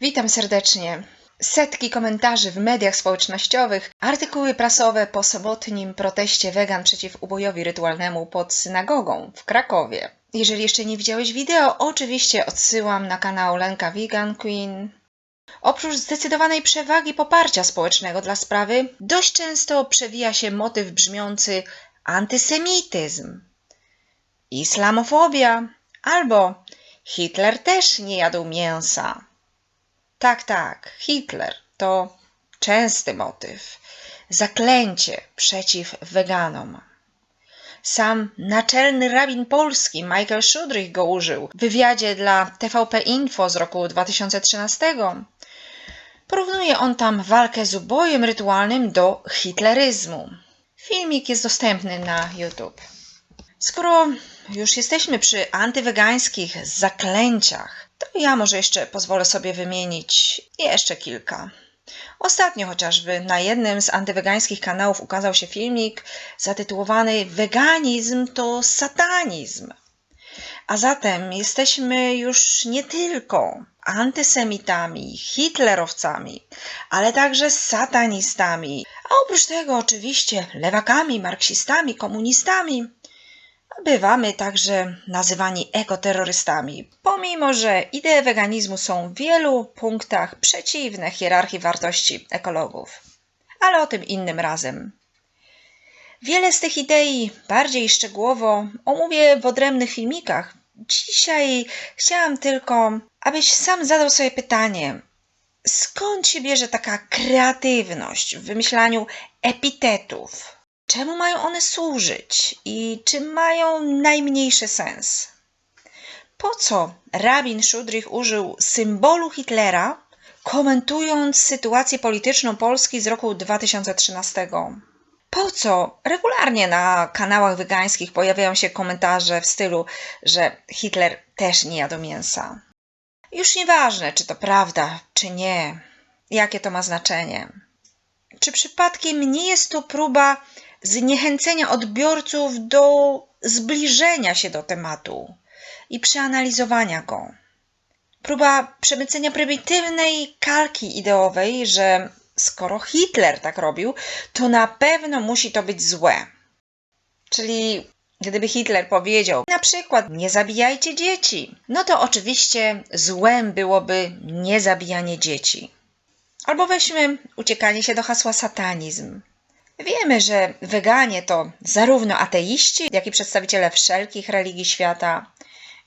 Witam serdecznie. Setki komentarzy w mediach społecznościowych, artykuły prasowe po sobotnim proteście wegan przeciw ubojowi rytualnemu pod synagogą w Krakowie. Jeżeli jeszcze nie widziałeś wideo, oczywiście odsyłam na kanał Lenka Vegan Queen. Oprócz zdecydowanej przewagi poparcia społecznego dla sprawy, dość często przewija się motyw brzmiący antysemityzm, islamofobia albo Hitler też nie jadł mięsa. Tak, tak, Hitler to częsty motyw. Zaklęcie przeciw weganom. Sam naczelny rabin polski Michael Szudrych go użył w wywiadzie dla TVP Info z roku 2013. Porównuje on tam walkę z ubojem rytualnym do hitleryzmu. Filmik jest dostępny na YouTube. Skoro już jesteśmy przy antywegańskich zaklęciach, to ja może jeszcze pozwolę sobie wymienić jeszcze kilka. Ostatnio chociażby na jednym z antywegańskich kanałów ukazał się filmik zatytułowany Weganizm to satanizm. A zatem jesteśmy już nie tylko antysemitami, hitlerowcami, ale także satanistami, a oprócz tego oczywiście lewakami, marksistami, komunistami. Bywamy także nazywani ekoterrorystami, pomimo że idee weganizmu są w wielu punktach przeciwne hierarchii wartości ekologów. Ale o tym innym razem. Wiele z tych idei bardziej szczegółowo omówię w odrębnych filmikach. Dzisiaj chciałam tylko, abyś sam zadał sobie pytanie, skąd się bierze taka kreatywność w wymyślaniu epitetów? Czemu mają one służyć i czy mają najmniejszy sens? Po co rabin Szudrych użył symbolu Hitlera, komentując sytuację polityczną Polski z roku 2013? Po co regularnie na kanałach wegańskich pojawiają się komentarze w stylu, że Hitler też nie jadł mięsa? Już nieważne, czy to prawda, czy nie, jakie to ma znaczenie. Czy przypadkiem nie jest to próba zniechęcenia odbiorców do zbliżenia się do tematu i przeanalizowania go. Próba przemycenia prymitywnej kalki ideowej, że skoro Hitler tak robił, to na pewno musi to być złe. Czyli gdyby Hitler powiedział na przykład nie zabijajcie dzieci, no to oczywiście złem byłoby niezabijanie dzieci. Albo weźmy uciekanie się do hasła satanizm. Wiemy, że weganie to zarówno ateiści, jak i przedstawiciele wszelkich religii świata.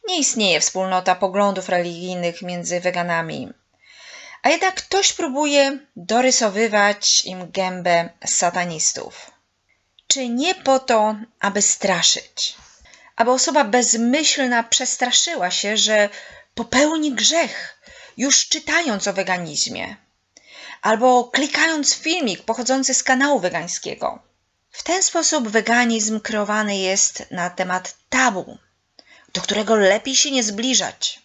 Nie istnieje wspólnota poglądów religijnych między weganami. A jednak ktoś próbuje dorysowywać im gębę satanistów. Czy nie po to, aby straszyć? Aby osoba bezmyślna przestraszyła się, że popełni grzech, już czytając o weganizmie albo klikając filmik pochodzący z kanału wegańskiego. W ten sposób weganizm kreowany jest na temat tabu, do którego lepiej się nie zbliżać.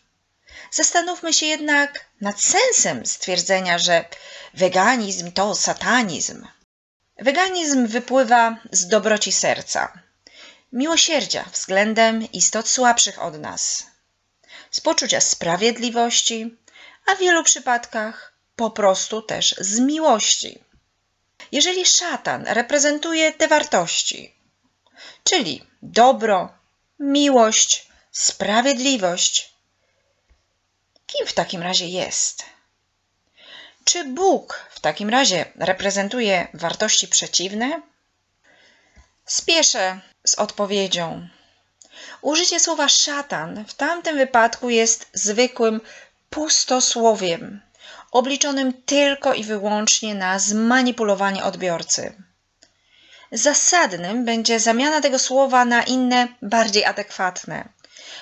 Zastanówmy się jednak nad sensem stwierdzenia, że weganizm to satanizm. Weganizm wypływa z dobroci serca, miłosierdzia względem istot słabszych od nas, z poczucia sprawiedliwości, a w wielu przypadkach po prostu też z miłości. Jeżeli szatan reprezentuje te wartości, czyli dobro, miłość, sprawiedliwość, kim w takim razie jest? Czy Bóg w takim razie reprezentuje wartości przeciwne? Spieszę z odpowiedzią. Użycie słowa szatan w tamtym wypadku jest zwykłym pustosłowiem obliczonym tylko i wyłącznie na zmanipulowanie odbiorcy. Zasadnym będzie zamiana tego słowa na inne, bardziej adekwatne,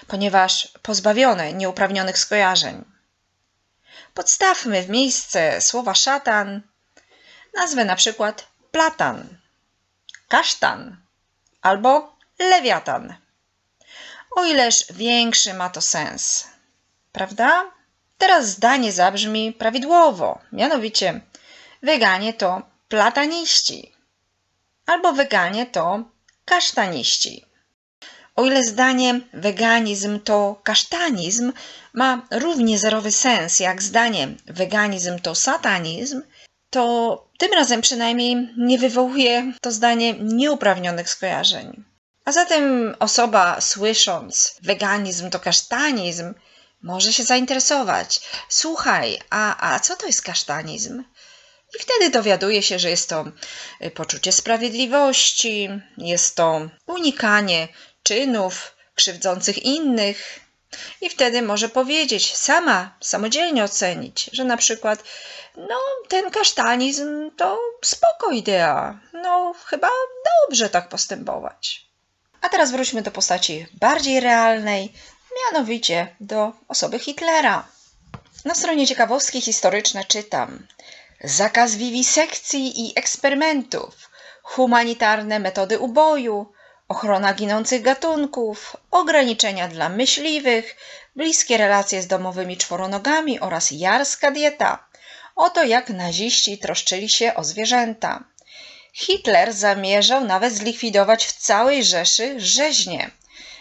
ponieważ pozbawione nieuprawnionych skojarzeń. Podstawmy w miejsce słowa szatan nazwę na przykład platan, kasztan albo lewiatan. O ileż większy ma to sens, prawda? Teraz zdanie zabrzmi prawidłowo, mianowicie weganie to plataniści albo weganie to kasztaniści. O ile zdaniem weganizm to kasztanizm ma równie zerowy sens jak zdaniem weganizm to satanizm, to tym razem przynajmniej nie wywołuje to zdanie nieuprawnionych skojarzeń. A zatem osoba słysząc weganizm to kasztanizm może się zainteresować. Słuchaj, a, a co to jest kasztanizm? I wtedy dowiaduje się, że jest to y, poczucie sprawiedliwości, jest to unikanie czynów krzywdzących innych. I wtedy może powiedzieć, sama, samodzielnie ocenić, że na przykład, no, ten kasztanizm to spoko idea, no, chyba dobrze tak postępować. A teraz wróćmy do postaci bardziej realnej, mianowicie do osoby Hitlera. Na stronie ciekawostki historyczne czytam: zakaz wiwisekcji i eksperymentów, humanitarne metody uboju, ochrona ginących gatunków, ograniczenia dla myśliwych, bliskie relacje z domowymi czworonogami oraz jarska dieta. Oto jak naziści troszczyli się o zwierzęta. Hitler zamierzał nawet zlikwidować w całej Rzeszy rzeźnie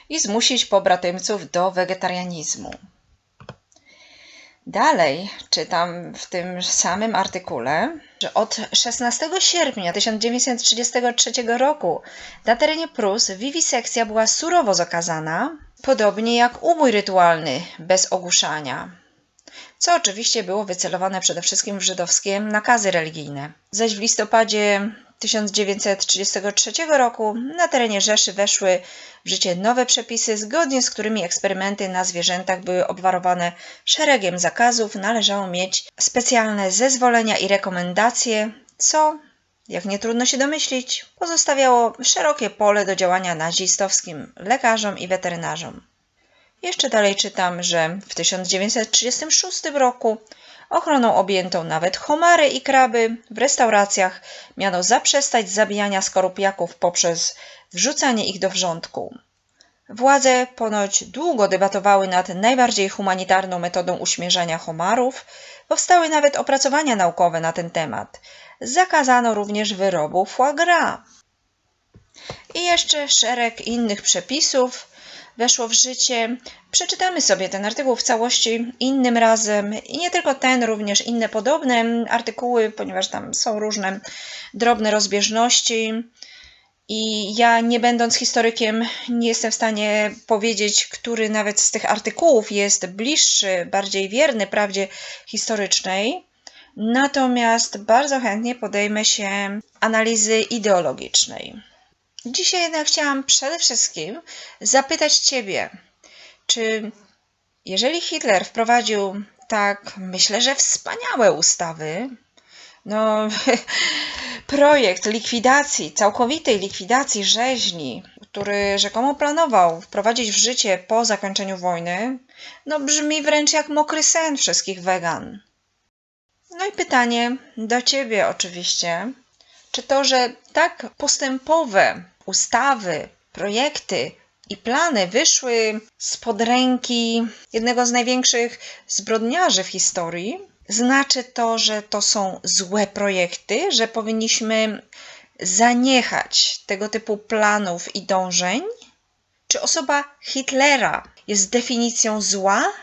i zmusić pobratymców do wegetarianizmu. Dalej czytam w tym samym artykule, że od 16 sierpnia 1933 roku na terenie Prus wiwisekcja była surowo zakazana, podobnie jak ubój rytualny bez ogłuszania, co oczywiście było wycelowane przede wszystkim w żydowskie nakazy religijne. Zaś w listopadzie 1933 roku na terenie Rzeszy weszły w życie nowe przepisy, zgodnie z którymi eksperymenty na zwierzętach były obwarowane szeregiem zakazów, należało mieć specjalne zezwolenia i rekomendacje, co, jak nie trudno się domyślić, pozostawiało szerokie pole do działania nazistowskim lekarzom i weterynarzom. Jeszcze dalej czytam, że w 1936 roku Ochroną objętą nawet homary i kraby. W restauracjach miano zaprzestać zabijania skorupiaków poprzez wrzucanie ich do wrzątku. Władze ponoć długo debatowały nad najbardziej humanitarną metodą uśmierzania homarów. Powstały nawet opracowania naukowe na ten temat. Zakazano również wyrobu foie gras. I jeszcze szereg innych przepisów, weszło w życie. Przeczytamy sobie ten artykuł w całości innym razem i nie tylko ten, również inne podobne artykuły, ponieważ tam są różne drobne rozbieżności. I ja, nie będąc historykiem, nie jestem w stanie powiedzieć, który nawet z tych artykułów jest bliższy, bardziej wierny prawdzie historycznej. Natomiast bardzo chętnie podejmę się analizy ideologicznej. Dzisiaj jednak chciałam przede wszystkim zapytać Ciebie, czy jeżeli Hitler wprowadził tak, myślę, że wspaniałe ustawy, no, projekt likwidacji, całkowitej likwidacji rzeźni, który rzekomo planował wprowadzić w życie po zakończeniu wojny, no brzmi wręcz jak mokry sen wszystkich wegan. No i pytanie do Ciebie oczywiście, czy to, że tak postępowe ustawy, projekty i plany wyszły spod ręki jednego z największych zbrodniarzy w historii, znaczy to, że to są złe projekty, że powinniśmy zaniechać tego typu planów i dążeń? Czy osoba Hitlera jest definicją zła,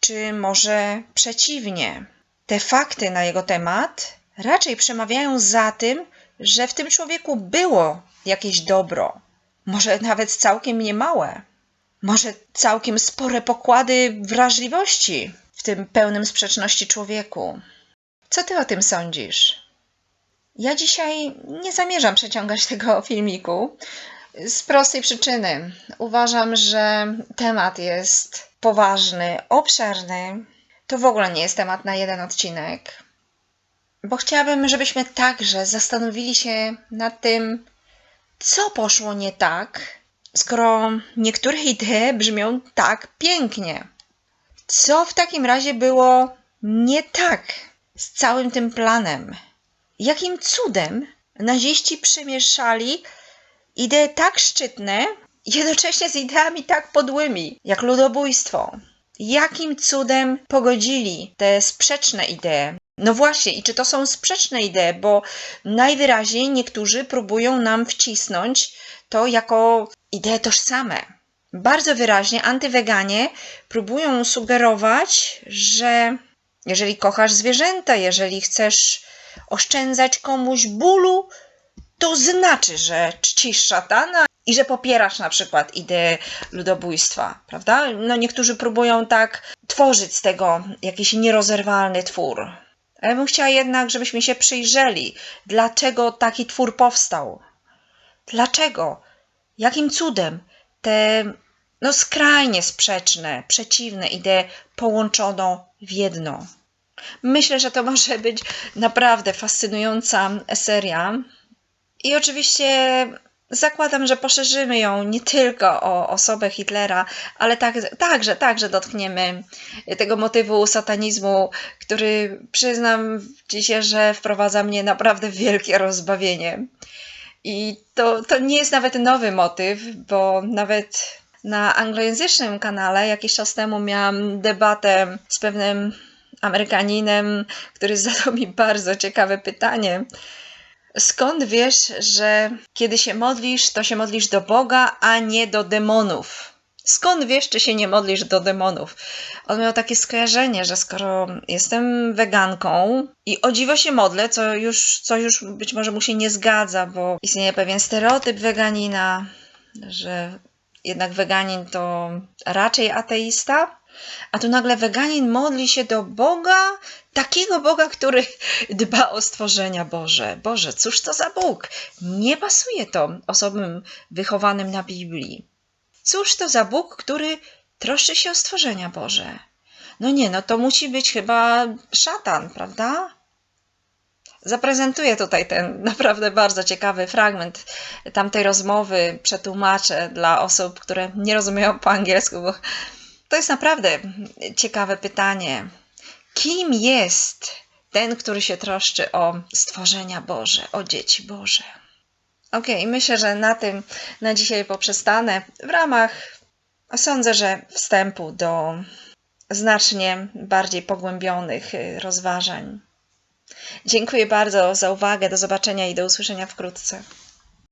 czy może przeciwnie? Te fakty na jego temat raczej przemawiają za tym, że w tym człowieku było jakieś dobro, może nawet całkiem niemałe, może całkiem spore pokłady wrażliwości w tym pełnym sprzeczności człowieku. Co ty o tym sądzisz? Ja dzisiaj nie zamierzam przeciągać tego filmiku z prostej przyczyny. Uważam, że temat jest poważny, obszerny. To w ogóle nie jest temat na jeden odcinek, bo chciałabym, żebyśmy także zastanowili się nad tym, co poszło nie tak, skoro niektóre idee brzmią tak pięknie? Co w takim razie było nie tak z całym tym planem? Jakim cudem naziści przemieszali idee tak szczytne, jednocześnie z ideami tak podłymi, jak ludobójstwo? Jakim cudem pogodzili te sprzeczne idee? No właśnie, i czy to są sprzeczne idee, bo najwyraźniej niektórzy próbują nam wcisnąć to jako idee tożsame. Bardzo wyraźnie antyweganie próbują sugerować, że jeżeli kochasz zwierzęta, jeżeli chcesz oszczędzać komuś bólu, to znaczy, że czcisz szatana i że popierasz na przykład ideę ludobójstwa, prawda? No niektórzy próbują tak tworzyć z tego jakiś nierozerwalny twór. A ja bym chciała jednak, żebyśmy się przyjrzeli, dlaczego taki twór powstał. Dlaczego? Jakim cudem te no, skrajnie sprzeczne, przeciwne idee połączono w jedno? Myślę, że to może być naprawdę fascynująca seria. I oczywiście zakładam, że poszerzymy ją nie tylko o osobę Hitlera, ale tak, także, także dotkniemy tego motywu satanizmu, który przyznam ci się, że wprowadza mnie naprawdę wielkie rozbawienie. I to, to nie jest nawet nowy motyw, bo nawet na anglojęzycznym kanale jakiś czas temu miałam debatę z pewnym Amerykaninem, który zadał mi bardzo ciekawe pytanie. Skąd wiesz, że kiedy się modlisz, to się modlisz do Boga, a nie do demonów? Skąd wiesz, czy się nie modlisz do demonów? On miał takie skojarzenie, że skoro jestem weganką i o dziwo się modlę, co już, co już być może mu się nie zgadza, bo istnieje pewien stereotyp weganina, że jednak weganin to raczej ateista, a tu nagle weganin modli się do Boga, takiego Boga, który dba o stworzenia Boże. Boże, cóż to za Bóg? Nie pasuje to osobom wychowanym na Biblii. Cóż to za Bóg, który troszczy się o stworzenia Boże? No nie, no to musi być chyba szatan, prawda? Zaprezentuję tutaj ten naprawdę bardzo ciekawy fragment tamtej rozmowy, przetłumaczę dla osób, które nie rozumieją po angielsku, bo to jest naprawdę ciekawe pytanie. Kim jest ten, który się troszczy o stworzenia Boże, o dzieci Boże? Ok, myślę, że na tym na dzisiaj poprzestanę w ramach, sądzę, że wstępu do znacznie bardziej pogłębionych y, rozważań. Dziękuję bardzo za uwagę. Do zobaczenia i do usłyszenia wkrótce.